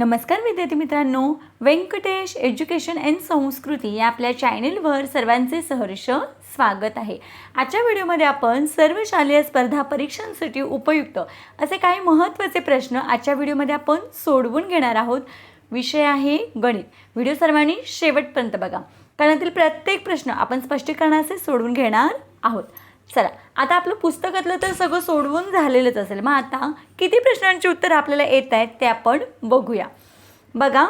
नमस्कार विद्यार्थी मित्रांनो. व्यंकटेश एज्युकेशन अँड संस्कृती या आपल्या चॅनेलवर सर्वांचे सहर्ष स्वागत आहे. आजच्या व्हिडिओमध्ये आपण सर्व शालेय स्पर्धा परीक्षांसाठी उपयुक्त असे काही महत्त्वाचे प्रश्न आजच्या व्हिडिओमध्ये आपण सोडवून घेणार आहोत. विषय आहे गणित. व्हिडिओ सर्वांनी शेवटपर्यंत बघा. कारण प्रत्येक प्रश्न आपण स्पष्टीकरणाचे सोडवून घेणार आहोत. चला आता आपलं पुस्तकातलं तर सगळं सोडवून झालेलंच असेल. मग आता किती प्रश्नांची उत्तरं आपल्याला येत आहेत ते आपण बघूया. बघा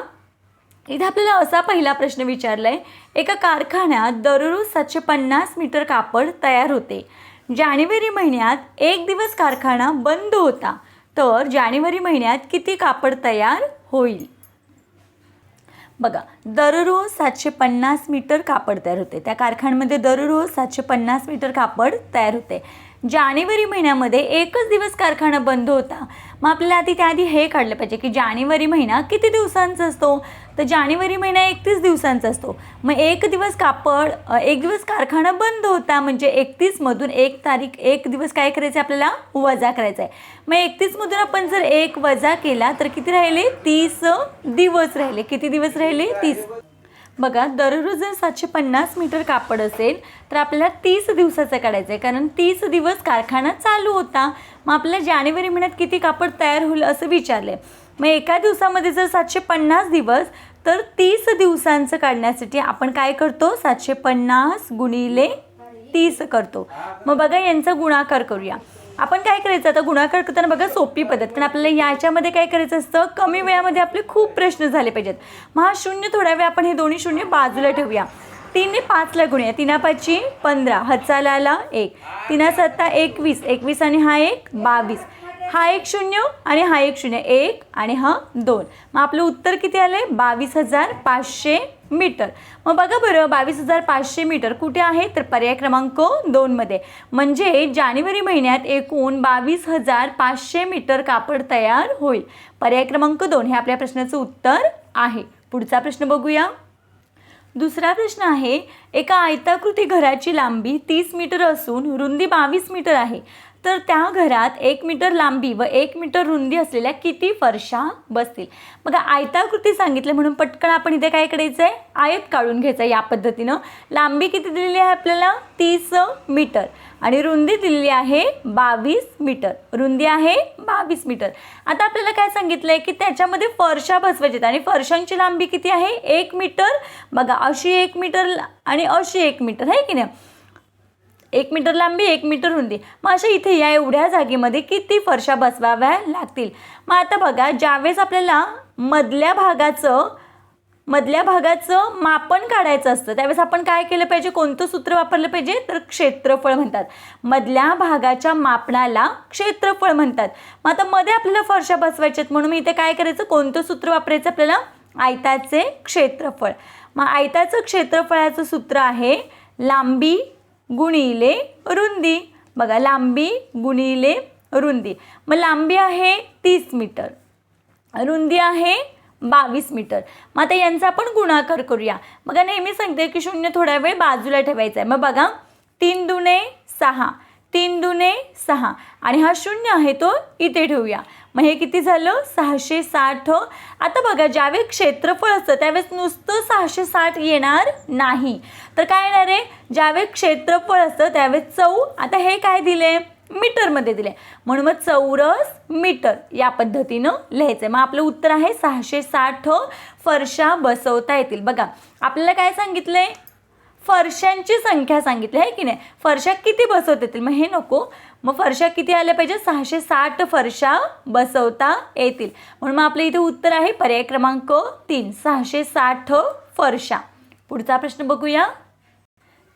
इथे आपल्याला असा पहिला प्रश्न विचारला आहे एका कारखान्यात दररोज सातशे पन्नास मीटर कापड तयार होते. जानेवारी महिन्यात एक दिवस कारखाना बंद होता. तर जानेवारी महिन्यात किती कापड तयार होईल? बघा दररोज सातशे पन्नास मीटर कापड तयार होते. त्या कारखान्यामध्ये दररोज सातशे पन्नास मीटर कापड तयार होते. जानेवारी महिन्यामध्ये एकच दिवस कारखाना बंद होता. मग आपल्याला आधी त्याआधी हे काढलं पाहिजे की जानेवारी महिना किती दिवसांचा असतो? तर जानेवारी महिना एकतीस दिवसांचा असतो. मग एक दिवस कापड एक दिवस कारखाना बंद होता म्हणजे एकतीसमधून एक तारीख एक दिवस काय करायचं आहे आपल्याला? वजा करायचा आहे. मग एकतीसमधून आपण जर एक वजा केला तर किती राहिले? तीस दिवस राहिले. किती दिवस राहिले? तीस. बघा दररोज जर सातशे पन्नास मीटर कापड असेल तर आपल्याला तीस दिवसाचं काढायचं आहे कारण तीस दिवस कारखाना चालू होता. मग आपल्याला जानेवारी महिन्यात किती कापड तयार होईल असं विचारलं आहे मग एका दिवसामध्ये जर सातशे पन्नास दिवस तर तीस दिवसांचं काढण्यासाठी आपण काय करतो? सातशे पन्नास गुणिले तीस करतो. मग बघा यांचा गुणाकार करूया. आपण काय करायचं? आता गुणाकार करताना बघा सोपी पद्धत. कारण आपल्याला याच्यामध्ये काय करायचं असतं? कमी वेळामध्ये आपले खूप प्रश्न झाले पाहिजेत. मग हा शून्य थोड्या वेळ आपण हे दोन्ही शून्य बाजूला ठेवूया. तीनने पाचला गुणूया. तिना पाचची पंधरा. हचालाला एक. तिना सत्ता एकवीस. एकवीस आणि हा एक बावीस. हा एक शून्य आणि हा एक शून्य. एक आणि हा दोन. मग आपलं उत्तर किती आलं आहे बावीस हजार पाचशे मीटर. मग बघा बरं बावीस हजार पाचशे मीटर कुठे आहे? तर पर्याय क्रमांक दोनमध्ये म्हणजे जानेवारी महिन्यात एकूण बावीस हजार पाचशे मीटर कापड तयार होईल. पर्याय क्रमांक दोन. हे आपल्या प्रश्नाचं उत्तर आहे. पुढचा प्रश्न बघूया. दुसरा प्रश्न आहे एका आयताकृती घराची लांबी तीस मीटर असून रुंदी बावीस मीटर आहे. तर त्या घरात एक मीटर लांबी व एक मीटर रुंदी असलेल्या किती फरशा बसतील? बघा आयताकृती सांगितलं म्हणून पटकन आपण इथे काय करायचं आहे आयत काढून घ्यायचं आहे या पद्धतीनं. लांबी किती दिलेली आहे आपल्याला? तीस मीटर. आणि रुंदी दिलेली आहे बावीस मीटर. रुंदी आहे बावीस मीटर. आता आपल्याला काय सांगितलं आहे की त्याच्यामध्ये फरशा बसवायच्या आणि फरशांची लांबी किती आहे? एक मीटर. बघा अशी एक मीटर आणि अशी एक मीटर आहे की नाही? एक मीटर लांबी एक मीटर रुंदी. मग अशा इथे या एवढ्या जागेमध्ये किती फरशा बसवाव्या लागतील? मग आता बघा ज्यावेळेस आपल्याला मधल्या भागाचं मधल्या भागाचं मापन काढायचं असतं त्यावेळेस आपण काय केलं पाहिजे? कोणतं सूत्र वापरलं पाहिजे? तर क्षेत्रफळ म्हणतात. मधल्या भागाच्या मापनाला क्षेत्रफळ म्हणतात. मग आता मध्ये आपल्याला फरशा बसवायच्या आहेत म्हणून मी इथे काय करायचं? कोणतं सूत्र वापरायचं? आपल्याला आयताचे क्षेत्रफळ. मग आयताचं क्षेत्रफळाचं सूत्र आहे लांबी गुणिले रुंदी. बघा लांबी गुणिले रुंदी. मग लांबी आहे तीस मीटर. रुंदी आहे बावीस मीटर. मग आता यांचा आपण गुणाकार करूया. बघा नेहमी सांगते की शून्य थोडा वेळ बाजूला ठेवायचा आहे. मग बघा तीन दुने सहा. तीन दुने सहा. आणि हा शून्य आहे तो इथे ठेवूया. मग हे किती झालं? सहाशे साठ हो. आता बघा ज्यावेळेस क्षेत्रफळ असतं त्यावेळेस नुसतं सहाशे साठ येणार नाही. तर काय येणार आहे? ज्यावेळेस क्षेत्रफळ असतं त्यावेळेस चौ आता हे काय दिले? मीटरमध्ये दिले. म्हणून मग चौरस मीटर या पद्धतीनं लिहायचं आहे मग आपलं उत्तर आहे सहाशे साठ हो. फरशा बसवता येतील. बघा आपल्याला काय सांगितलं आहे फरशांची संख्या सांगितली आहे की नाही? फरशा किती बसवता येतील? मग हे नको. मग फरशा किती आल्या पाहिजे? सहाशे साठ फरशा बसवता येतील. म्हणून मग आपलं इथे उत्तर आहे पर्याय क्रमांक तीन सहाशे साठ फरशा. पुढचा प्रश्न बघूया.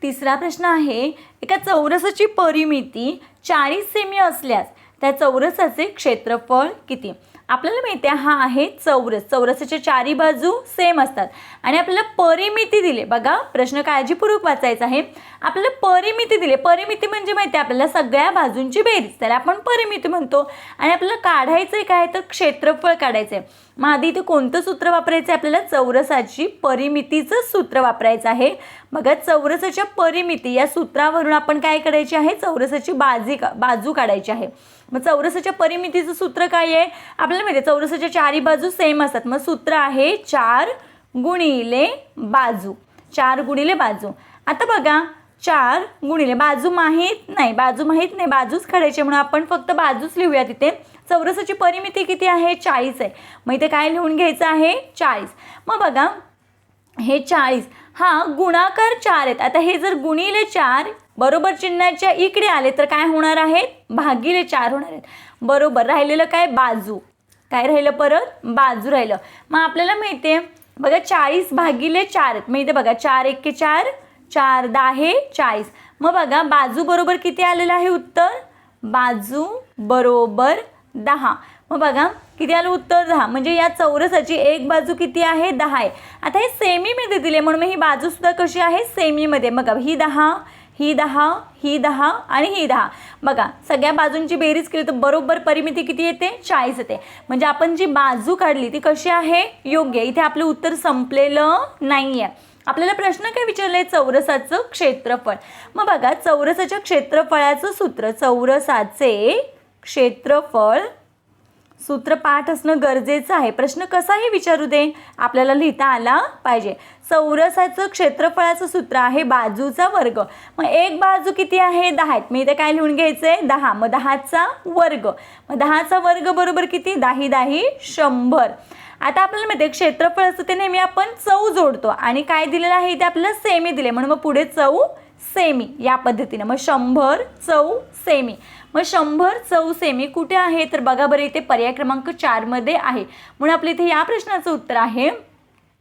तिसरा प्रश्न आहे एका चौरसाची परिमिती चाळीस सेमी असल्यास त्या चौरसाचे क्षेत्रफळ किती? आपल्याला माहिती आहे हा आहे चौरस. चौरसाच्या चारी बाजू सेम असतात. आणि आपल्याला परिमिती दिले. बघा प्रश्न काळजीपूर्वक वाचायचा आहे. आपल्याला परिमिती दिले. परिमिती म्हणजे माहिती आहे आपल्याला सगळ्या बाजूंची बेरीज. त्याला आपण परिमिती म्हणतो. आणि आपल्याला काढायचं आहे काय? तर क्षेत्रफळ काढायचं आहे मग आधी इथे कोणतं सूत्र वापरायचं आहे? आपल्याला चौरसाची परिमितीचं सूत्र वापरायचं आहे. बघा चौरसाच्या परिमिती या सूत्रावरून आपण काय करायची आहे? चौरसाची बाजी का बाजू काढायची आहे. मग चौरसाच्या परिमितीचं सूत्र काय आहे? आपल्याला माहिती आहे चौरसाच्या चारही बाजू सेम असतात. मग सूत्र आहे चार गुणिले बाजू. चार गुणिले बाजू. आता बघा चार गुणिले बाजू माहीत नाही. बाजू माहीत नाही बाजूच काढायची म्हणून आपण फक्त बाजूच लिहूया तिथे चौरसाची परिमिती किती आहे? चाळीस आहे. मग इथे काय लिहून घ्यायचं आहे? चाळीस. मग बघा हे चाळीस हा गुणाकार चार आहेत. आता हे जर गुणिले चार बरोबर चिन्हाच्या इकडे आले तर काय होणार आहेत? भागिले चार होणार आहेत. बरोबर राहिलेलं काय? बाजू. काय राहिलं परत? बाजू राहिलं. मग आपल्याला माहिती आहे बघा चाळीस भागिले चार आहेत. माहिती आहे बघा चार एके चार चार दहा चाळीस. मग बघा बाजू बरोबर किती आलेलं आहे उत्तर? बाजू बरोबर दहा. मग बघा किती आलं उत्तर? दहा. म्हणजे या चौरसाची एक बाजू किती आहे? दहा आहे. आता हे सेमीमध्ये दिले म्हणून मग ही बाजूसुद्धा कशी आहे? सेमीमध्ये. बघा ही दहा ही दहा ही दहा आणि ही दहा. बघा सगळ्या बाजूंची बेरीज केली तर बरोबर परिमिती किती येते? चाळीस येते. म्हणजे आपण जी बाजू काढली ती कशी आहे? योग्य. इथे आपलं उत्तर संपलेलं नाही आहे आपल्याला प्रश्न काय विचारले चौरसाचं क्षेत्रफळ. मग बघा चौरसाच्या क्षेत्रफळाचं सूत्र चौरसाचे क्षेत्रफळ सूत्रपाठ असणं गरजेचं आहे. प्रश्न कसाही विचारू दे आपल्याला लिहिता आला पाहिजे. चौरसाचं क्षेत्रफळाचं सूत्र आहे बाजूचा वर्ग. मग एक बाजू किती आहे? दहा आहेत. मी इथे काय लिहून घ्यायचं आहे दहा. मग दहाचा वर्ग. मग दहाचा वर्ग बरोबर किती? दाही दाही शंभर. आता आपल्याला माहिती आहे क्षेत्रफळ असतं ते नेहमी आपण चव जोडतो. आणि काय दिलेलं आहे? ते आपल्याला सेमी दिले. म्हणून मग पुढे चव सेमी या पद्धतीनं. मग शंभर चौ सेमी. मग शंभर चौ सेमी कुठे आहे? तर बघा बरं इथे पर्याय क्रमांक चारमध्ये आहे. म्हणून आपल्या इथे या प्रश्नाचं उत्तर आहे.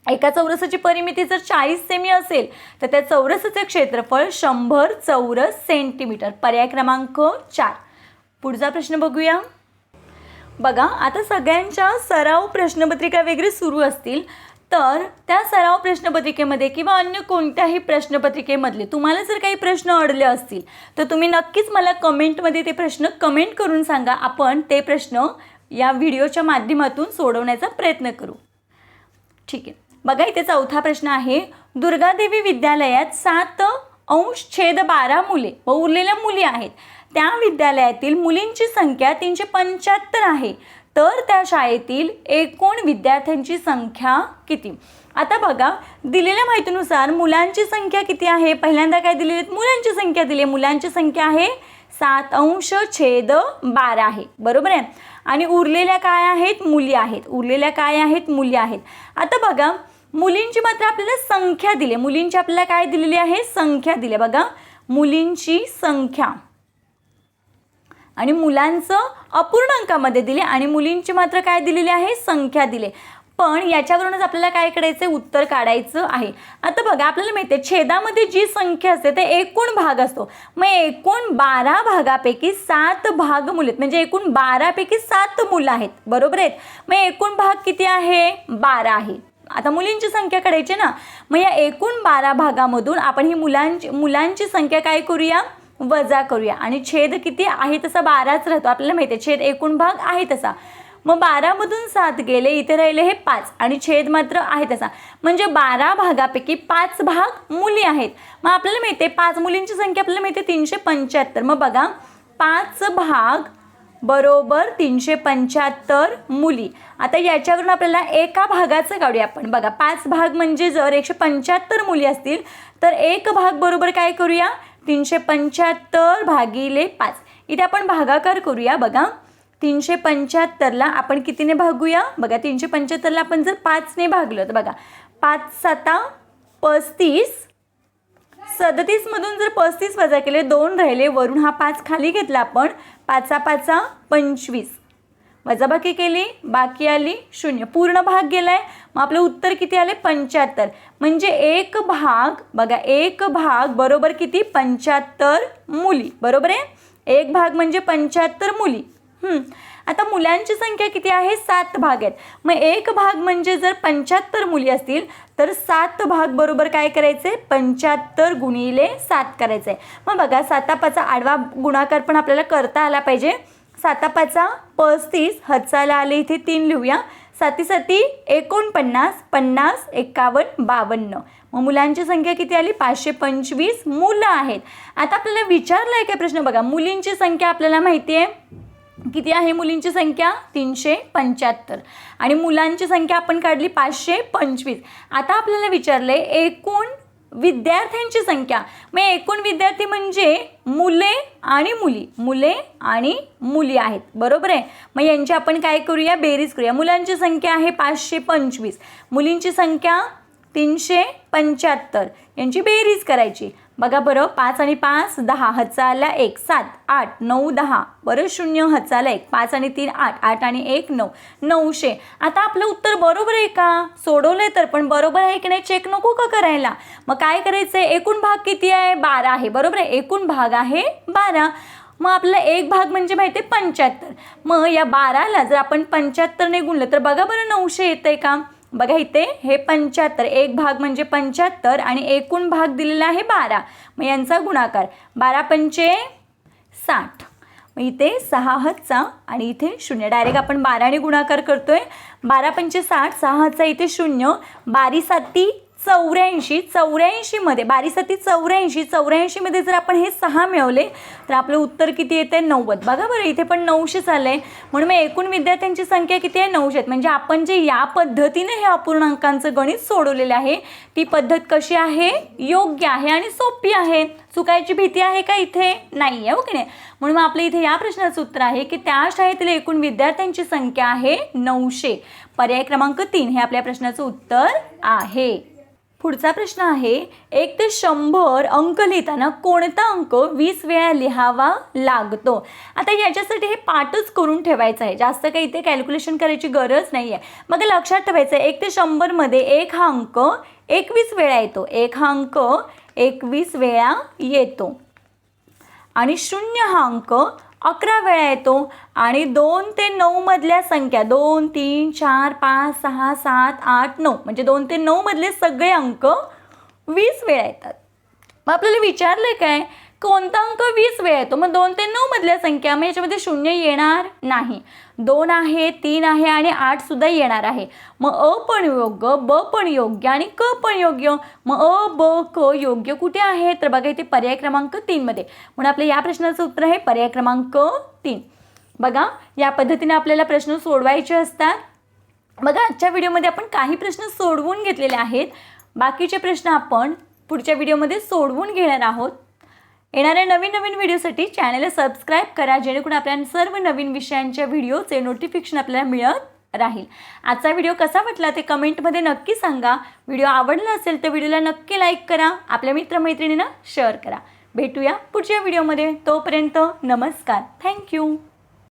एका चौरसाची परिमिती जर चाळीस सेमी असेल तर त्या चौरसाचे क्षेत्रफळ शंभर चौरस सेंटीमीटर. पर्याय क्रमांक चार. पुढचा प्रश्न बघूया. बघा आता सगळ्यांच्या सराव प्रश्नपत्रिका वगैरे सुरू असतील तर त्या सराव प्रश्नपत्रिकेमध्ये किंवा अन्य कोणत्याही प्रश्नपत्रिकेमधले तुम्हाला जर काही प्रश्न अडले असतील तर तुम्ही नक्कीच मला कमेंटमध्ये ते प्रश्न कमेंट करून सांगा. आपण ते प्रश्न या व्हिडिओच्या माध्यमातून सोडवण्याचा प्रयत्न करू. ठीक आहे. बघा इथे चौथा प्रश्न आहे. दुर्गादेवी विद्यालयात सात अंश छेद बारा मुले व उरलेल्या मुली आहेत. त्या विद्यालयातील मुलींची संख्या तीनशे पंच्याहत्तर आहे. तर त्या शाळेतील एकूण विद्यार्थ्यांची संख्या किती? आता बघा दिलेल्या माहितीनुसार मुलांची संख्या किती आहे? पहिल्यांदा काय दिलेली आहेत? मुलांची संख्या दिली आहे. मुलांची संख्या आहे सात अंश छेद बारा आहे. बरोबर आहे? आणि उरलेल्या काय आहेत? मुली आहेत. उरलेल्या काय आहेत? मुली आहेत. आता बघा मुलींची मात्र आपल्याला संख्या दिली आहे. मुलींची आपल्याला काय दिलेली आहे? संख्या दिली बघा मुलींची संख्या. आणि मुलांचं अपूर्णांकामध्ये दिले आणि मुलींची मात्र काय दिलेली आहे? संख्या दिले. पण याच्यावरूनच आपल्याला काय करायचं उत्तर काढायचं आहे. आता बघा आपल्याला माहिती आहे छेदामध्ये जी संख्या असते ते एकूण भाग असतो. मग एकूण बारा भागापैकी सात भाग मुले आहेत. म्हणजे एकूण बारापैकी सात मुलं आहेत. बरोबर आहेत? मग एकूण भाग किती आहे? बारा आहे. आता मुलींची संख्या काढायची ना? मग या एकूण बारा भागामधून आपण ही मुलांची मुलांची संख्या काय करूया? वजा करूया. आणि छेद किती आहे तसा बाराच राहतो. आपल्याला माहिती आहे छेद एकूण भाग आहे तसा. मग बारामधून सात गेले इथे राहिले हे पाच. आणि छेद मात्र आहे तसा. म्हणजे बारा भागापैकी पाच भाग मुली आहेत. मग आपल्याला माहिती आहे पाच मुलींची संख्या आपल्याला माहिती आहे तीनशे पंच्याहत्तर. मग बघा पाच भाग बरोबर तीनशे पंच्याहत्तर मुली. आता याच्यावरून आपल्याला एका भागाचं काढूया आपण. बघा पाच भाग म्हणजे जर एकशे पंच्याहत्तर मुली असतील तर एक भाग बरोबर काय करूया? तीनशे पंच्याहत्तर भागिले पाच. इथे आपण भागाकार करूया बघा. तीनशे पंच्याहत्तरला आपण कितीने भागूया? बघा तीनशे पंच्याहत्तरला आपण जर पाचने भागलं तर बघा पाच साता पस्तीस. सदतीसमधून जर पस्तीस वजा केले दोन राहिले वरून हा पाच खाली घेतला आपण पाचा पाचा पंचवीस. वजाबाकी केली बाकी आली शून्य. पूर्ण भाग गेलाय मग आपलं उत्तर किती आले? पंच्याहत्तर. म्हणजे एक भाग बघा एक भाग बरोबर किती? पंच्याहत्तर मुली. बरोबर आहे? एक भाग म्हणजे पंच्याहत्तर मुली. आता मुलांची संख्या किती आहे? सात भाग आहेत. मग एक भाग म्हणजे जर पंच्याहत्तर मुली असतील तर सात भाग बरोबर काय करायचे? पंच्याहत्तर गुणिले सात करायचे. आहे मग बघा सातापाचा आडवा गुणाकार पण आपल्याला करता आला पाहिजे. सातापाचा पस्तीस हचाला आले इथे तीन लिहूया. साती साती एकोणपन्नास पन्नास एकावन्न बावन्न. मग मुलांची संख्या किती आली? पाचशे पंचवीस मुलं आहेत. आता आपल्याला विचारलं आहे काय प्रश्न? बघा मुलींची संख्या आपल्याला माहिती आहे. किती आहे मुलींची संख्या? तीनशे पंच्याहत्तर. आणि मुलांची संख्या आपण काढली पाचशे पंचवीस. आता आपल्याला विचारलं आहे एकूण विद्यार्थ्यांची संख्या. मग एकूण विद्यार्थी म्हणजे मुले आणि मुली. मुले आणि मुली आहेत. बरोबर आहे? मग यांची आपण काय करूया? बेरीज करूया. मुलांची संख्या आहे पाचशे पंचवीस. मुलींची संख्या तीनशे पंच्याहत्तर. यांची बेरीज करायची. बघा बरं पाच आणि पाच दहा हचाला एक सात आठ नऊ दहा. बरं शून्य हचाला एक पाच आणि तीन आठ आठ आणि एक नऊ. नऊशे. आता आपलं उत्तर बरोबर आहे का? सोडवलंय तर पण बरोबर आहे की नाही? चेक नको का करायला? मग काय करायचं आहे एकूण भाग किती आहे? बारा आहे. बरोबर आहे? एकूण भाग आहे बारा. मग आपला एक भाग म्हणजे माहिती आहे पंच्याहत्तर. मग या बाराला जर आपण पंच्याहत्तरने गुणलं तर बघा बरं नऊशे येतं आहे का? बघा इथे हे पंच्याहत्तर एक भाग म्हणजे पंच्याहत्तर आणि एकूण भाग दिलेला आहे बारा. मग यांचा गुणाकार बारा पंचे साठ. मग इथे सहा हतचा आणि इथे शून्य. डायरेक्ट आपण बाराने गुणाकार करतोय. बारा पंचे साठ सहा हतचा इथे शून्य. बारी साती चौऱ्याऐंशी चौऱ्याऐंशीमध्ये बारीसाती चौऱ्याऐंशी चौऱ्याऐंशीमध्ये जर आपण हे सहा मिळवले तर आपलं उत्तर किती येते नव्वद. बघा बरं इथे पण नऊशे चाललं आहे म्हणून मग एकूण विद्यार्थ्यांची संख्या किती आहे? नऊशे आहेत. म्हणजे आपण जे या पद्धतीने हे अपूर्णांकांचं गणित सोडवलेलं आहे ती पद्धत कशी आहे? योग्य आहे आणि सोपी आहे. चुकायची भीती आहे का इथे? नाही आहे ओके हो नाही? म्हणून मग आपल्या इथे या प्रश्नाचं उत्तर आहे की त्या शाळेतील एकूण विद्यार्थ्यांची संख्या आहे नऊशे. पर्याय क्रमांक तीन हे आपल्या प्रश्नाचं उत्तर आहे. पुढचा प्रश्न आहे एक ते शंभर अंक लिहिताना कोणता अंक वीस वेळा लिहावा लागतो? आता याच्यासाठी हे पाठच करून ठेवायचं आहे. जास्त काही इथे कॅल्क्युलेशन करायची गरज नाही आहे मग लक्षात ठेवायचं आहे एक ते शंभरमध्ये एक हा अंक एकवीस वेळा येतो. एक हा अंक एकवीस वेळा येतो. आणि शून्य हा अंक अकरा वेळा येतो आणि दोन ते नऊमधल्या संख्या दोन तीन चार पाच सहा सात आठ नऊ म्हणजे दोन ते नऊमधले सगळे अंक वीस वेळा येतात. मग आपल्याला विचारलं काय? कोणता अंक वीस वेळ येतो? मग दोन ते नऊ मधल्या संख्या मग याच्यामध्ये शून्य येणार नाही. दोन आहे तीन आहे आणि आठ सुद्धा येणार आहे. मग अ पण योग्य ब पण योग्य आणि क पण योग्य. मग अ ब क योग्य कुठे आहे तर बघा इथे पर्याय क्रमांक तीनमध्ये म्हणून आपल्या या प्रश्नाचं उत्तर आहे पर्याय क्रमांक तीन. बघा या पद्धतीने आपल्याला प्रश्न सोडवायचे असतात. बघा आजच्या व्हिडिओमध्ये आपण काही प्रश्न सोडवून घेतलेले आहेत. बाकीचे प्रश्न आपण पुढच्या व्हिडिओमध्ये सोडवून घेणार आहोत. येणाऱ्या नवीन नवीन व्हिडिओसाठी चॅनलला सबस्क्राईब करा जेणेकरून आपल्या सर्व नवीन विषयांच्या व्हिडिओचे नोटिफिकेशन आपल्याला मिळत राहील. आजचा व्हिडिओ कसा वाटला ते कमेंटमध्ये नक्की सांगा. व्हिडिओ आवडला असेल तर व्हिडिओला नक्की लाईक करा. आपल्या मित्रमैत्रिणींना शेअर करा. भेटूया पुढच्या व्हिडिओमध्ये. तोपर्यंत नमस्कार. थँक्यू